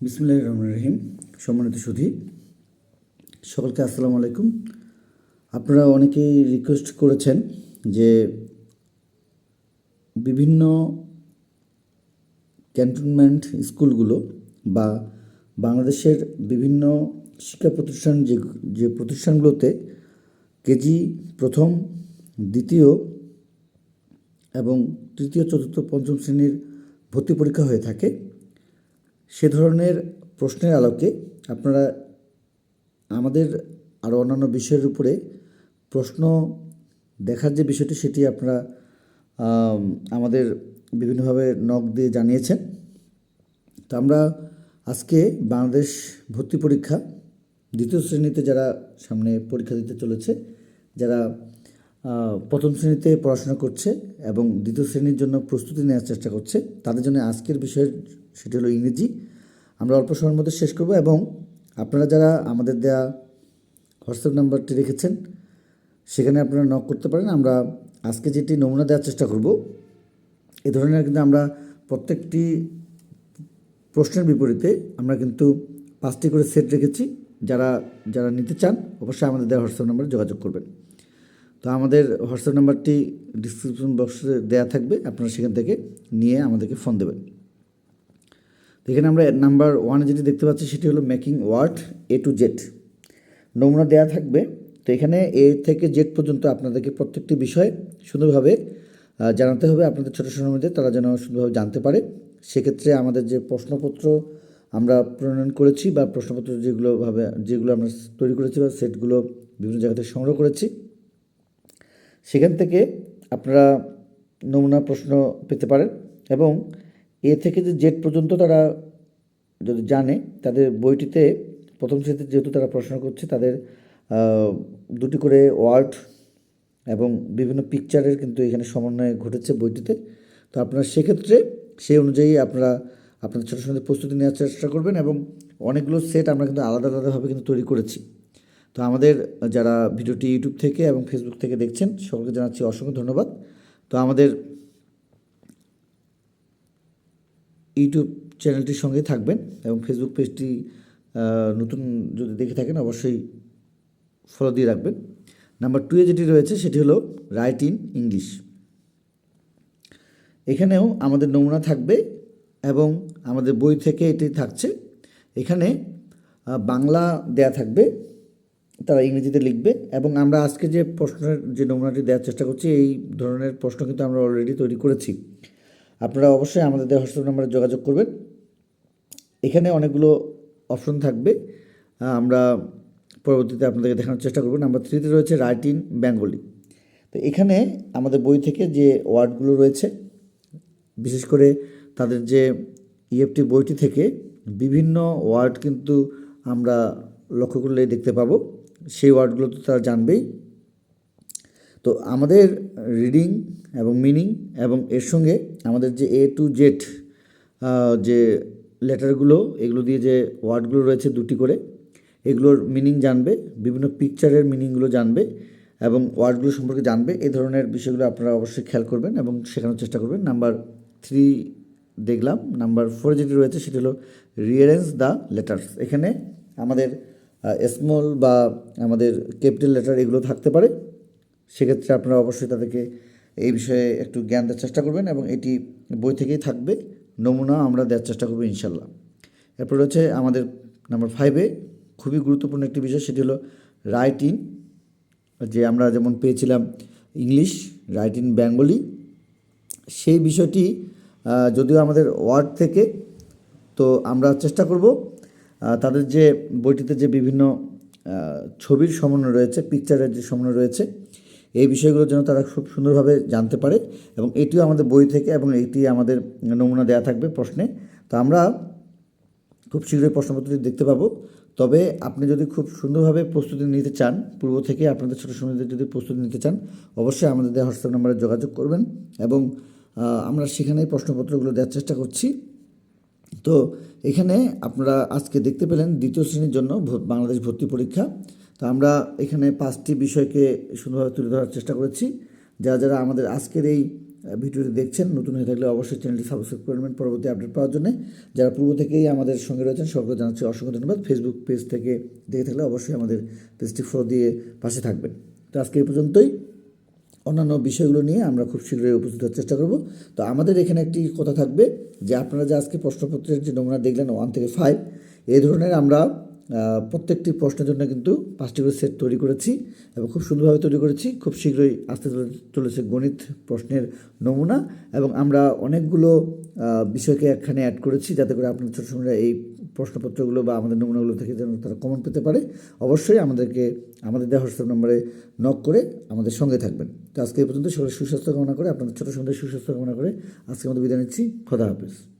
বিসমুল্লাহ রহমান রহিম। সম্মানিত সুধী, সকলকে আসসালামু আলাইকুম। আপনারা অনেকেই রিকোয়েস্ট করেছেন যে বিভিন্ন ক্যান্টনমেন্ট স্কুলগুলো বা বাংলাদেশের বিভিন্ন শিক্ষা প্রতিষ্ঠান যে যে প্রতিষ্ঠানগুলোতে কেজি প্রথম, দ্বিতীয় এবং তৃতীয়, চতুর্থ, পঞ্চম শ্রেণির ভর্তি পরীক্ষা হয়ে থাকে। সে ধরনের প্রশ্নের আলোকে আপনারা আমাদের আরও অন্যান্য বিষয়ের উপরে প্রশ্ন দেখার যে বিষয়টি, সেটি আপনারা আমাদের বিভিন্নভাবে নক দিয়ে জানিয়েছেন। তো আমরা আজকে বাংলাদেশ ভর্তি পরীক্ষা দ্বিতীয় শ্রেণীতে যারা সামনে পরীক্ষা দিতে চলেছে, যারা প্রথম শ্রেণীতে পড়াশোনা করছে এবং দ্বিতীয় শ্রেণির জন্য প্রস্তুতি নেওয়ার চেষ্টা করছে। তাদের জন্য আজকের বিষয় সেটি হলো ইংরেজি। আমরা অল্প সময়ের মধ্যে শেষ করব এবং আপনারা যারা আমাদের দেয়া হোয়াটসঅ্যাপ নাম্বারটি রেখেছেন, সেখানে আপনারা নক করতে পারেন। আমরা আজকে যেটি নমুনা দেওয়ার চেষ্টা করব, এ ধরনের কিন্তু আমরা প্রত্যেকটি প্রশ্নের বিপরীতে আমরা কিন্তু পাঁচটি করে সেট রেখেছি। যারা যারা নিতে চান, অবশ্যই আমাদের দেওয়া হোয়াটসঅ্যাপ নাম্বারে যোগাযোগ করবেন। তো আমাদের হোয়াটসঅ্যাপ নাম্বারটি ডিসক্রিপশন বক্সে দেওয়া থাকবে, আপনারা সেখান থেকে নিয়ে আমাদেরকে ফোন দেবেন। এখানে আমরা নাম্বার ওয়ানে যেটি দেখতে পাচ্ছি সেটি হলো making word A to Z নমুনা দেওয়া থাকবে। তো এখানে এ থেকে জেড পর্যন্ত আপনাদেরকে প্রত্যেকটি বিষয় সুন্দরভাবে জানাতে হবে। আপনাদের ছোটো মধ্যে তারা যেন সুন্দরভাবে জানতে পারে। সেক্ষেত্রে আমাদের যে প্রশ্নপত্র আমরা প্রণয়ন করেছি বা প্রশ্নপত্র যেগুলোভাবে যেগুলো আমরা তৈরি করেছি বা সেটগুলো বিভিন্ন জায়গা থেকে সংগ্রহ করেছি সেখান থেকে আপনারা নমুনা প্রশ্ন পেতে পারেন এবং এ থেকে যে জেড পর্যন্ত তারা যদি জানে, তাদের বইটিতে প্রথম শ্রেণীতে যেহেতু তারা প্রশ্ন করছে, তাদের দুটি করে ওয়ার্ড এবং বিভিন্ন পিকচারের কিন্তু এখানে সমন্বয় ঘটেছে বইটিতে। তো আপনারা সেক্ষেত্রে সেই অনুযায়ী আপনারা আপনাদের ছোটো সময় প্রস্তুতি নেওয়ার চেষ্টা করবেন এবং অনেকগুলো সেট আমরা কিন্তু আলাদা আলাদাভাবে কিন্তু তৈরি করেছি। তো আমাদের যারা ভিডিওটি ইউটিউব থেকে এবং ফেসবুক থেকে দেখছেন, সকলকে জানাচ্ছি অসংখ্য ধন্যবাদ। তো আমাদের ইউটিউব চ্যানেলটির সঙ্গেই থাকবেন এবং ফেসবুক পেজটি নতুন যদি দেখে থাকেন, অবশ্যই ফলো দিয়ে রাখবেন। নাম্বার টুয়ে যেটি রয়েছে, সেটি হলো রাইট ইন ইংলিশ এখানেও আমাদের নমুনা থাকবে এবং আমাদের বই থেকে এটি থাকছে। এখানে বাংলা দেয়া থাকবে। তারা ইংরেজিতে লিখবে এবং আমরা আজকে যে প্রশ্নের যে নমুনাটি দেওয়ার চেষ্টা করছি, এই ধরনের প্রশ্ন কিন্তু আমরা অলরেডি তৈরি করেছি। আপনারা অবশ্যই আমাদের দেওয়া হোয়াটসঅ্যাপ নাম্বারে যোগাযোগ করবেন। এখানে অনেকগুলো অপশন থাকবে। আমরা পরবর্তীতে আপনাদেরকে দেখানোর চেষ্টা করব। নাম্বার থ্রিতে রয়েছে রাইট ইন বেঙ্গলি। তো এখানে আমাদের বই থেকে যে ওয়ার্ডগুলো রয়েছে, বিশেষ করে তাদের যে ইএফটি বইটি থেকে বিভিন্ন ওয়ার্ড কিন্তু আমরা লক্ষ্য করলে দেখতে পাবো। সেই ওয়ার্ডগুলো তো তারা জানবেই। তো আমাদের রিডিং এবং মিনিং এবং এর সঙ্গে আমাদের যে এ টু জেড যে লেটারগুলো, এগুলো দিয়ে যে ওয়ার্ডগুলো রয়েছে দুটি করে, এগুলোর মিনিং জানবে, বিভিন্ন পিকচারের মিনিংগুলো জানবে এবং ওয়ার্ডগুলো সম্পর্কে জানবে। এই ধরনের বিষয়গুলো আপনারা অবশ্যই খেয়াল করবেন এবং শেখানোর চেষ্টা করবেন। নাম্বার থ্রি দেখলাম নাম্বার ফোর যেটি রয়েছে সেটি হলো রিয়ারেঞ্জ দ্য লেটার্স এখানে আমাদের স্মল বা আমাদের ক্যাপিটাল লেটার এগুলো থাকতে পারে। সেক্ষেত্রে আপনারা অবশ্যই তাদেরকে এই বিষয়ে একটু জ্ঞান দেওয়ার চেষ্টা করবেন এবং এটি বই থেকেই থাকবে। নমুনা আমরা দেওয়ার চেষ্টা করব ইনশাল্লাহ। এরপর রয়েছে আমাদের নাম্বার ফাইভে খুবই গুরুত্বপূর্ণ একটি বিষয়, সেটি হলো রাইটিং যে আমরা যেমন পেয়েছিলাম ইংলিশ রাইট বেঙ্গলি সেই বিষয়টি যদিও আমাদের ওয়ার্ড থেকে, তো আমরা চেষ্টা করব তাদের যে বইটিতে যে বিভিন্ন ছবির সমন্বয় রয়েছে পিকচারের যে সমন্বয় রয়েছে, এই বিষয়গুলো যেন তারা খুব সুন্দরভাবে জানতে পারে এবং এটিও আমাদের বই থেকে এবং এটি আমাদের নমুনা দেওয়া থাকবে প্রশ্নে। তো আমরা খুব শীঘ্রই প্রশ্নপত্রটি দেখতে পাবো। তবে আপনি যদি খুব সুন্দরভাবে প্রস্তুতি নিতে চান, পূর্ব থেকে আপনাদের ছোটো সময়দের যদি প্রস্তুতি নিতে চান, অবশ্যই আমাদের হোয়াটসঅ্যাপ নাম্বারে যোগাযোগ করবেন এবং আমরা সেখানেই প্রশ্নপত্রগুলো দেওয়ার চেষ্টা করছি। তো এখানে আপনারা আজকে দেখতে পেলেন দ্বিতীয় শ্রেণির জন্য বাংলাদেশ ভর্তি পরীক্ষা। তো আমরা এখানে পাঁচটি বিষয়কে সুন্দরভাবে তুলে ধরার চেষ্টা করেছি। যারা যারা আমাদের আজকের এই ভিডিওটি দেখছেন, নতুন হয়ে থাকলে অবশ্যই চ্যানেলটি সাবস্ক্রাইব করবেন পরবর্তী আপডেট পাওয়ার জন্য। যারা পূর্ব থেকেই আমাদের সঙ্গে রয়েছেন, সকলকে জানাচ্ছি অসংখ্য ধন্যবাদ। ফেসবুক পেজ থেকে দেখে থাকলে অবশ্যই আমাদের পেজটি ফলো দিয়ে পাশে থাকবেন। তো আজকে এই পর্যন্তই। অন্যান্য বিষয়গুলো নিয়ে আমরা খুব শীঘ্রই উপস্থিত হওয়ার চেষ্টা করব। তো আমাদের এখানে একটি কথা থাকবে যে আপনারা যে আজকে প্রশ্নপত্রের যে নমুনা দেখলেন ওয়ান থেকে ফাইভ এই ধরনের আমরা প্রত্যেকটি প্রশ্নের জন্য কিন্তু পাঁচটি করে সেট তৈরি করেছি এবং খুব সুন্দরভাবে তৈরি করেছি। খুব শীঘ্রই আসতে চলে- চলেছে গণিত প্রশ্নের নমুনা এবং আমরা অনেকগুলো বিষয়কে এখানে অ্যাড করেছি যাতে করে আপনার ছোটো সময় এই প্রশ্নপত্রগুলো বা আমাদের নমুনাগুলো থেকে যেন তারা কমন পেতে পারে। অবশ্যই আমাদেরকে, আমাদের দেওয়া হোয়াটসঅ্যাপ নম্বরে নক করে আমাদের সঙ্গে থাকবেন। তো আজকে এই পর্যন্ত সকলের সুস্বাস্থ্য কামনা করে, আপনাদের ছোটো সন্ধ্যায় সুস্বাস্থ্য কামনা করে আজকে আমাদের বিদায় নিচ্ছি। খোদা হাফেজ।